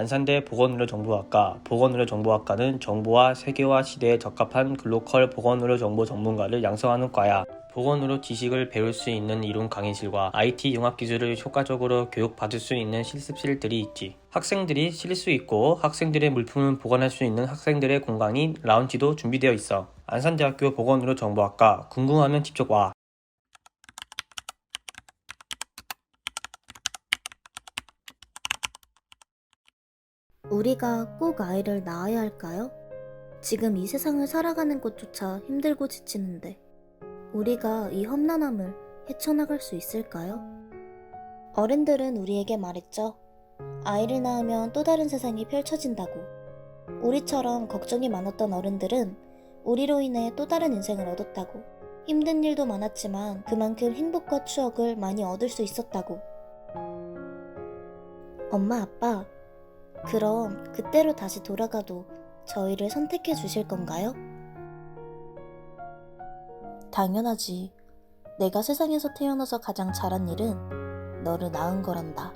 안산대 보건의료정보학과 보건의료정보학과는 정보와 세계화 시대에 적합한 글로컬 보건의료정보 전문가를 양성하는 과야. 보건의료 지식을 배울 수 있는 이론 강의실과 IT 융합 기술을 효과적으로 교육받을 수 있는 실습실들이 있지. 학생들이 쉴수 있고 학생들의 물품을 보관할 수 있는 학생들의 공간인 라운지도 준비되어 있어. 안산대학교 보건의료정보학과 궁금하면 직접 와. 우리가 꼭 아이를 낳아야 할까요? 지금 이 세상을 살아가는 것조차 힘들고 지치는데 우리가 이 험난함을 헤쳐나갈 수 있을까요? 어른들은 우리에게 말했죠. 아이를 낳으면 또 다른 세상이 펼쳐진다고. 우리처럼 걱정이 많았던 어른들은 우리로 인해 또 다른 인생을 얻었다고. 힘든 일도 많았지만 그만큼 행복과 추억을 많이 얻을 수 있었다고. 엄마, 아빠, 그럼 그때로 다시 돌아가도 저희를 선택해 주실 건가요? 당연하지. 내가 세상에서 태어나서 가장 잘한 일은 너를 낳은 거란다.